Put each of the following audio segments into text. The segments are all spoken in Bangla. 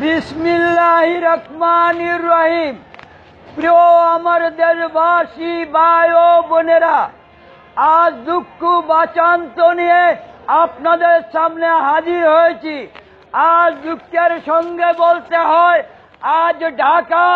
বিসমিল্লাহ রহমান রহিম প্রিয় আমার দেশবাসী ভাই ও বোনেরা, আজ দুঃখ বাচান্ত নিয়ে আপনাদের সামনে হাজির হয়েছি। আজ দুঃখের সঙ্গে বলতে হয়, আজ ঢাকা,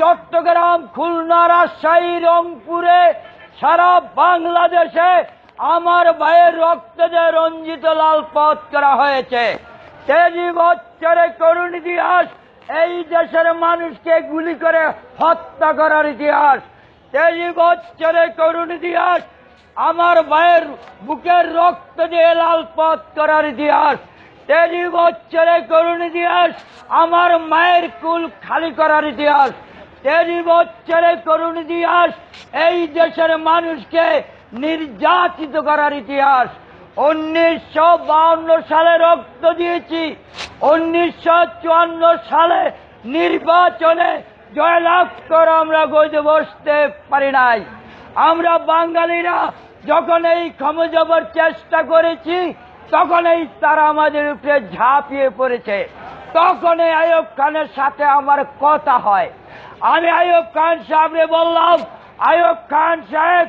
চট্টগ্রাম, খুলনা, রাজশাহী, রংপুরে, সারা বাংলাদেশে আমার ভাইয়ের রক্ত দিয়ে রঞ্জিত লাল পথ করা হয়েছে। তেজি বছরে করুণ ইতিহাস। এই দেশের মানুষকে গুলি করে হত্যা করার ইতিহাস। তেজি বছরে করুণ ইতিহাস। আমার ভাইয়ের বুকের রক্ত দিয়ে লাল পথ করার ইতিহাস। তেজি বছরে করুণ ইতিহাস। আমার মায়ের কুল খালি করার ইতিহাস। তেরি বছরে করুণ ইতিহাস। এই দেশের মানুষকে নির্যাতিত করার ইতিহাস। উনিশশো সালে রক্ত দিয়েছি। উনিশশো চুয়ান্ন সালে নির্বাচনে জয়লাভ করে আমরা গজে বসতে পারি নাই। আমরা বাঙালিরা যখন এই ক্ষমতাবার চেষ্টা করেছি তখন এই তারা আমাদের উপরে ঝাঁপিয়ে পড়েছে। তখন এই আয়ব খানের সাথে আমার কথা হয়। আমি আয়ব খান সাহেবরে বললাম আয়ব খান সাহেব,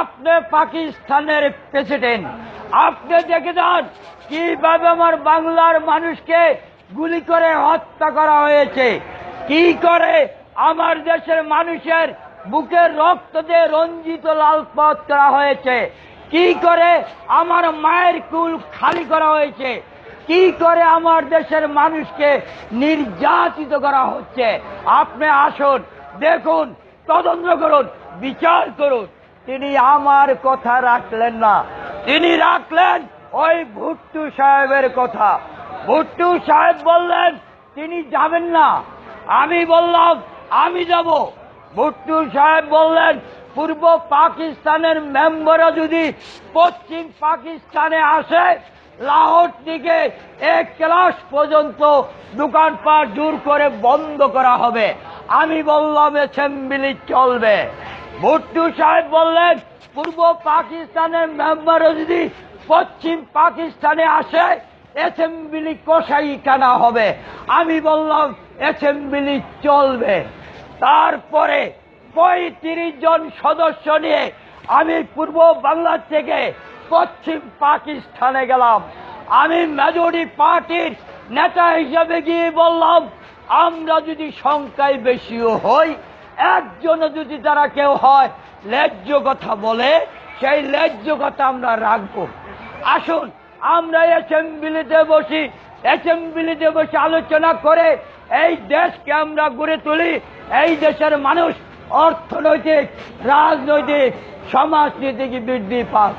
আপনি পাকিস্তানের প্রেসিডেন্ট আপনি দেখে যান কীভাবে আমার বাংলার মানুষকে গুলি করে হত্যা করা হয়েছে। কি করে আমার দেশের মানুষের বুকের রক্ত দিয়ে রঞ্জিত লাল পথ করা হয়েছে? কি করে আমার মায়ের কুল খালি করা হয়েছে? কি করে আমার দেশের মানুষকে নির্যাতিত করা হচ্ছে? আপনি আসুন, দেখুন, তদন্ত করুন, বিচার করুন। তিনি আমার কথা রাখলেন না। তিনি রাখলেন ওই ভুট্টু সাহেবের কথা। ভুট্টু সাহেব বললেন, তিনি যাবেন না। আমি বললাম, আমি যাব। ভুট্টু সাহেব বললেন, পূর্ব পাকিস্তানের মেম্বারও যদি পশ্চিম পাকিস্তানে আসে, লাহোর থেকে এক ক্লাস পর্যন্ত দোকানপাট জোর করে বন্ধ করা হবে। আমি বললাম অ্যাসেম্বলি চলবে। ভুট্টু সাহেব বললেন পূর্ব পাকিস্তানের মেম্বারও যদি পশ্চিম পাকিস্তানে আসে অ্যাসেম্বলি কষাই কানা হবে। আমি বললাম অ্যাসেম্বলি চলবে। তারপরে পঁয়ত্রিশ জন সদস্য নিয়ে আমি পূর্ব বাংলা থেকে পশ্চিম পাকিস্তানে গেলাম। আমি মেজরিটি পার্টির নেতা হিসেবে গিয়ে বললাম, আমরা যদি সংখ্যায় বেশিও হই একজনও যদি তারা কেউ হয় ন্যায্য কথা বলে, সেই ন্যায্য কথা আমরা রাখব। আসুন, আমরা অ্যাসেম্বলিতে বসি। অ্যাসেম্বলিতে বসে আলোচনা করে এই দেশকে আমরা গড়ে তুলি। এই দেশের মানুষ অর্থনৈতিক, রাজনৈতিক, সমাজনীতিক বৃদ্ধি পাক।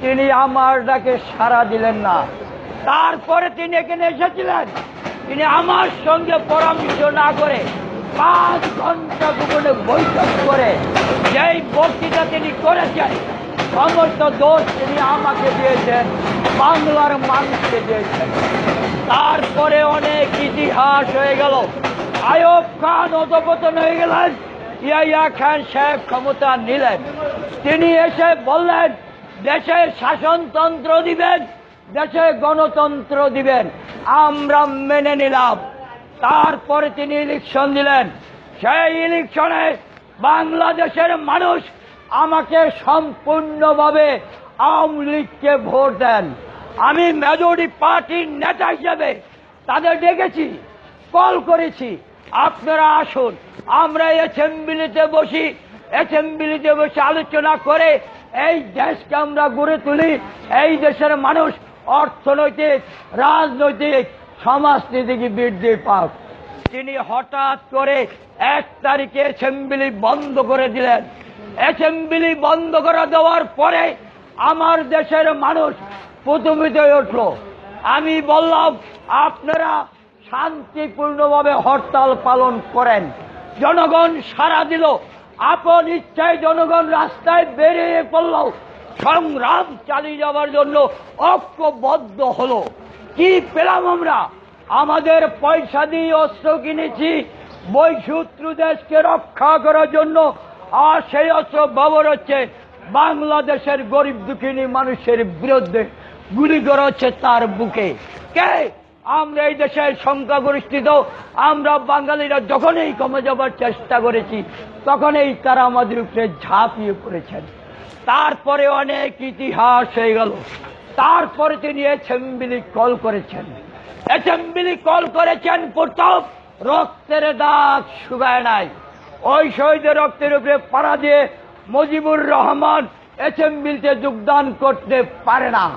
তিনি আমার ডাকে সাড়া দিলেন না। তারপরে তিনি এখানে এসেছিলেন। তিনি আমার সঙ্গে পরামর্শ না করে পাঁচ ঘণ্টা দুপুরে বৈঠক করে যেই বক্তৃতা তিনি করেছেন, সমস্ত দোষ তিনি আমাকে দিয়েছেন, বাংলার মানুষকে দিয়েছেন। তারপরে অনেক ইতিহাস হয়ে গেল। আয়ব খান অধপতন হয়ে গেলেন ইয়াইয়া খান সাহেব ক্ষমতা নিলেন। তিনি এসে বললেন দেশে শাসনতন্ত্র দিবেন দেশে গণতন্ত্র দিবেন, আমরা মেনে নিলাম। তারপরে তিনি ইলেকশন দিলেন। সেই ইলেকশনে বাংলাদেশের মানুষ আমাকে সম্পূর্ণভাবে আওয়ামী লীগকে ভোট দেন। আমি মেজরিটি পার্টির নেতা হিসেবে তাদের ডেকেছি, কল করেছি, আপনারা আসুন, আমরা অ্যাসেম্বলিতে বসি অ্যাসেম্বলিতে বসে আলোচনা করে এই দেশকে আমরা গড়ে তুলি, এই দেশের মানুষ অর্থনৈতিক, রাজনৈতিক সমাজনীতিক বৃদ্ধি পাক। তিনি হঠাৎ করে এক তারিখে অ্যাসেম্বলি বন্ধ করে দিলেন। অ্যাসেম্বলি বন্ধ করে দেওয়ার পরে আমার দেশের মানুষ প্রথমিত উঠল। আমি বললাম, আপনারা শান্তিপূর্ণভাবে হরতাল পালন করেন। জনগণ সারা দিল। আপন ইচ্ছায় জনগণ রাস্তায় বেরিয়ে পড়ল। সংগ্রাম চালিয়ে যাওয়ার জন্য ঐক্যবদ্ধ হলো। কি পেলাম আমরা? আমাদের পয়সা দিয়ে অস্ত্র কিনেছি, বৈশত্রু দেশকে রক্ষা করার জন্য, আর সেই অস্ত্র ব্যবহার হচ্ছে বাংলাদেশের গরিব দুঃখিনী মানুষের বিরুদ্ধে গুলি করা হচ্ছে তার বুকে। কে? আমরা এই দেশের সংখ্যাগরিষ্ঠিত, আমরা বাঙালিরা যখনই কমে যাবার চেষ্টা করেছি, তখনই তারা আমাদের উপরে ঝাঁপিয়ে পড়েছেন। তারপরে অনেক ইতিহাস হয়ে গেল। তারপরে তিনি এসেম্বলি কল করেছেন। এসেম্বলি কল করেছেন প্রতাপ, রক্তের দাগ শুকায় নাই। ওই শহীদের রক্তের উপরে পাড়া দিয়ে মুজিবুর রহমান এসেম্বলিতে যোগদান করতে পারে না।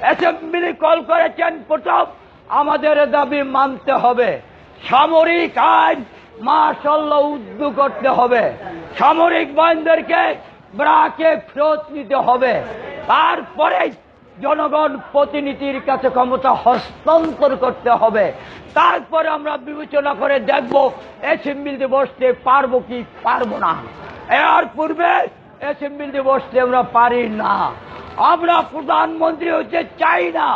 অ্যাসেম্বলি কল করেছেন প্রথম আমাদের দাবি মানতে হবে। সামরিক আইন মার্শাল্লাহ উদ্দু করতে হবে। সামরিক বাহিনীদেরকে ব্রাকে ফেরত নিতে হবে। তারপরে জনগণ প্রতিনিধির কাছে ক্ষমতা হস্তান্তর করতে হবে। তারপরে আমরা বিবেচনা করে দেখব অ্যাসেম্বলিতে বসতে পারব কি পারব না। এর পূর্বে অ্যাসেম্বলিতে বসতে আমরা পারি না। আমরা প্রধানমন্ত্রী হতে চাই না।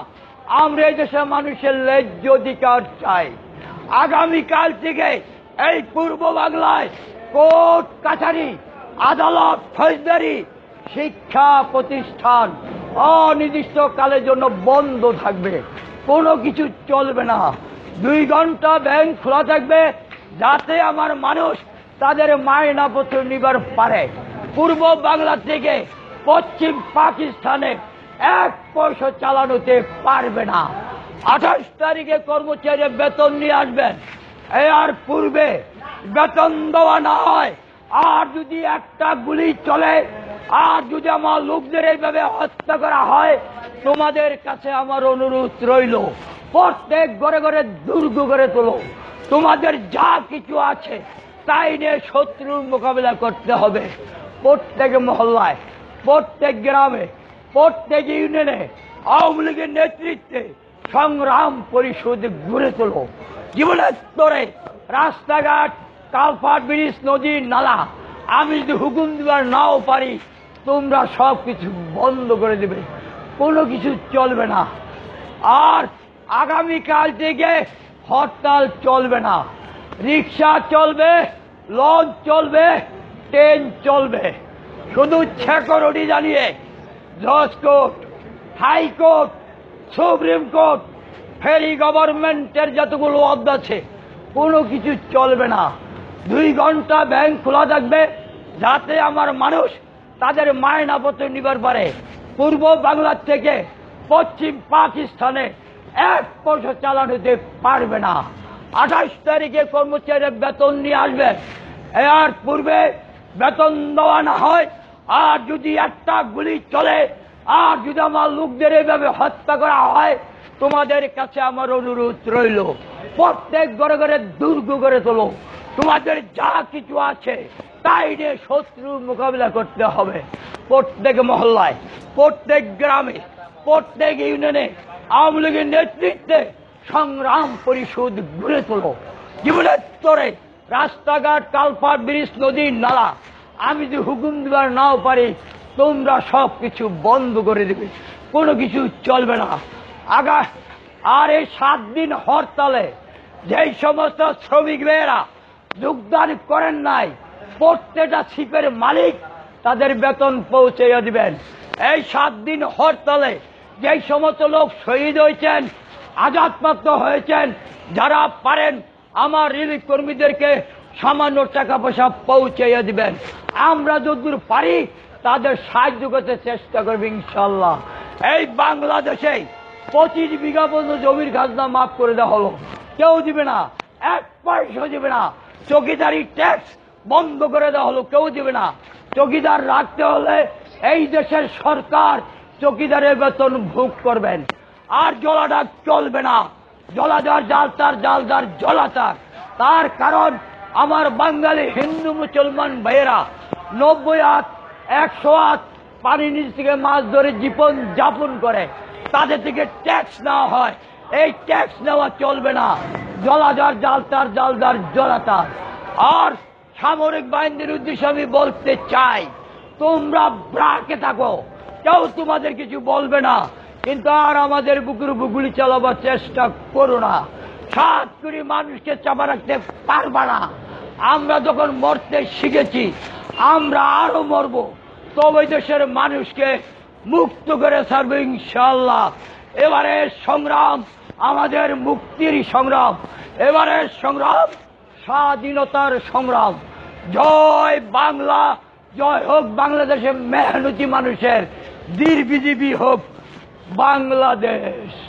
আমরা এই দেশের মানুষের ন্যায্য অধিকার চাই। আগামীকাল থেকে এই পূর্ব বাংলায় কোর্ট কাছারি, আদালত, ফৌজদারি, শিক্ষা প্রতিষ্ঠান অনির্দিষ্টকালের জন্য বন্ধ থাকবে। কোনো কিছু চলবে না। দুই ঘণ্টা ব্যাংক খোলা থাকবে যাতে আমার মানুষ তাদের মায়নাপত্র নিবার পারে। পূর্ব বাংলা থেকে পশ্চিম পাকিস্তানে এক পয়সা চালানোতে পারবে না। আঠাশ তারিখে কর্মচারী বেতন নিয়ে আসবেন। এর পূর্বে বেতন দেওয়া না হয় আর যদি একটা গুলি চলে আর যদি আমার লোকদের এইভাবে হত্যা করা হয়, তোমাদের কাছে আমার অনুরোধ রইল, প্রত্যেক ঘরে ঘরে দুর্গ করে তোলো। তোমাদের যা কিছু আছে, তাই নিয়ে শত্রুর মোকাবিলা করতে হবে। প্রত্যেক মহল্লায়, প্রত্যেক গ্রামে, প্রত্যেক ইউনিয়নে আওয়ামী লীগের নেতৃত্বে সংগ্রাম পরিষদ গড়ে তোলো। জীবনের স্তরে রাস্তাঘাট, কালপাট ব্রিজ নদী নালা, আমি যদি হুকুম দিবার নাও পারি তোমরা সব কিছু বন্ধ করে দেবে। কোনো কিছু চলবে না। আর আগামীকাল থেকে হরতাল চলবে না। রিক্সা চলবে, লঞ্চ চলবে, ট্রেন চলবে। শুধু সিকিউরিটি জানিয়ে জজ court high court supreme court, ফেরি গভর্নমেন্টের যতগুলো অব্দ আছে, কোনো কিছু চলবে না। দুই ঘণ্টা ব্যাংক খোলা থাকবে, যাতে আমার মানুষ তাদের মায়নাপত্র নিবার পারে পূর্ব বাংলার থেকে পশ্চিম পাকিস্তানে এক পয়সা চালানোতে পারবে না। আঠাশ তারিখে কর্মচারীরা বেতন নিয়ে আসবে। এর পূর্বে বেতন দেওয়া না হয়, আর যদি একটা গুলি চলে, আর যদি আমার লোকদের এইভাবে হত্যা করা হয়, তোমাদের কাছে আমার অনুরোধ রইল, প্রত্যেক ঘরে ঘরে দুর্গ করে তোলো। তোমাদের যা কিছু আছে তাই নিয়ে শত্রুর মোকাবিলা করতে হবে। প্রত্যেক মহল্লায়, প্রত্যেক গ্রামে, প্রত্যেক ইউনিয়নে আওয়ামী লীগের নেতৃত্বে সংগ্রাম পরিষদ গড়ে তোলো। জীবনের স্তরে রাস্তাঘাট, কালপাট, ব্রিজ নদী নালা, আমি যদি হুকুম দিবার নাও পারি, তোমরা সব কিছু বন্ধ করে দেবে। কোনো কিছু চলবে না। আগা আর এই সাত দিন হরতালে যেই সমস্ত শ্রমিক মেয়েরা যোগদান করেন নাই প্রত্যেকটা ছিপের মালিক তাদের বেতন পৌঁছে দিবেন। এই সাত দিন হরতালে যেই সমস্ত লোক শহীদ হয়েছেন আজাদপ্রাপ্ত হয়েছেন, যারা পারেন, আমার রিলিফ কর্মীদেরকে সামান্য টাকা পয়সা পৌঁছে দিবেন। আমরা যতদূর পারি তাদের সাহায্য করতে চেষ্টা করবে ইনশাল্লাহ এই বাংলাদেশে পঁচিশ বিঘা পর্যন্ত জমির খাজনা মাফ করে দেওয়া হলো। কেউ দিবে না, এক পয়সা দিবে না। চকিদারি ট্যাক্স বন্ধ করে দেওয়া হলো, কেউ দিবে না। চকিদার রাখতে হলে এই দেশের সরকার চকিদারের বেতন ভোগ করবেন। আর জলাডাক চলবে না। জলাধার জালতার জালদার জলাতার তার কারণ আমার বাঙালি হিন্দু মুসলমান ভাইয়েরা, নব্বই হাত, একশো হাত পানি নিচ থেকে মাছ ধরে জীবন যাপন করে। তাদের থেকে ট্যাক্স নেওয়া হয়। এই ট্যাক্স নেওয়া চলবে না। জলাধার জালতার জালদার জলাতার আর সামরিক বাহিনীর উদ্দেশ্যে আমি বলতে চাই, তোমরা ব্রাকে থাকো। কেউ তোমাদের কিছু বলবে না, কিন্তু আর আমাদের বুকুর বুকুলি চালাবার চেষ্টা করো না। সাত কোটি মানুষকে চাপা রাখতে পারবা না। আমরা যখন মরতে শিখেছি, আমরা আরও মরবো। তবে দেশের মানুষকে মুক্ত করে ছাড়বো ইনশাল্লাহ এবারে সংগ্রাম, আমাদের মুক্তির সংগ্রাম। এবারে সংগ্রাম, স্বাধীনতার সংগ্রাম। জয় বাংলা জয় হোক বাংলাদেশের মেহনতি মানুষের দীর্ঘজীবী হোক বাংলাদেশ।